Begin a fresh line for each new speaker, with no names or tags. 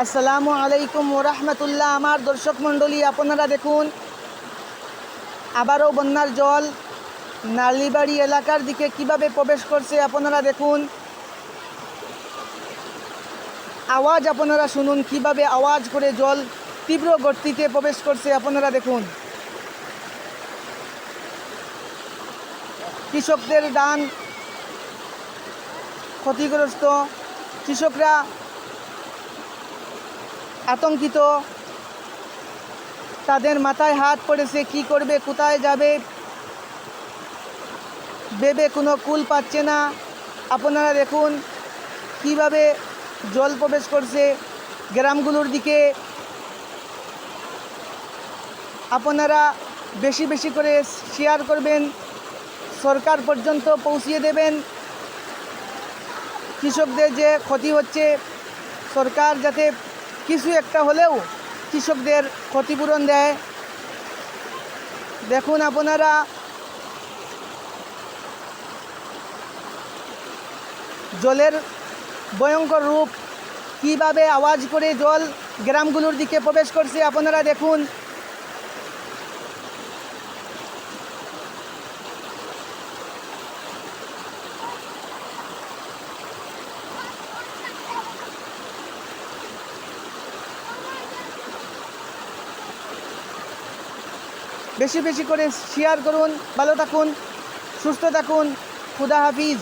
আসসালামু আলাইকুম ওরহমতুল্লাহ। আমার দর্শক মণ্ডলী, আপনারা দেখুন, আবারও বন্যার জল নালিবাড়ি এলাকার দিকে কীভাবে প্রবেশ করছে আপনারা দেখুন। আওয়াজ আপনারা শুনুন, কীভাবে আওয়াজ করে জল তীব্র গতিতে প্রবেশ করছে আপনারা দেখুন। কৃষকদের দান ক্ষতিগ্রস্ত, কৃষকরা আতঙ্কিত। তাদের মাথায় হাত পড়েছে, কি করবে, কোথায় যাবে? ভেবে কোনো কুল পাচ্ছে না। আপনারা দেখুন কীভাবে জল প্রবেশ করছে গ্রামগুলোর দিকে। আপনারা বেশি বেশি করে শেয়ার করবেন, সরকার পর্যন্ত পৌঁছিয়ে দেবেন। কৃষকদের যে ক্ষতি হচ্ছে, সরকার যাতে কিছু একটা হলেও কৃষকদের ক্ষতিপূরণ দেয়। দেখুন আপনারা, জলের ভয়ঙ্কর রূপ, কীভাবে আওয়াজ করে জল গ্রামগুলোর দিকে প্রবেশ করছে আপনারা দেখুন। বেশি বেশি করে শেয়ার করুন ভালো থাকুন সুস্থ থাকুন খুদা হাফিজ।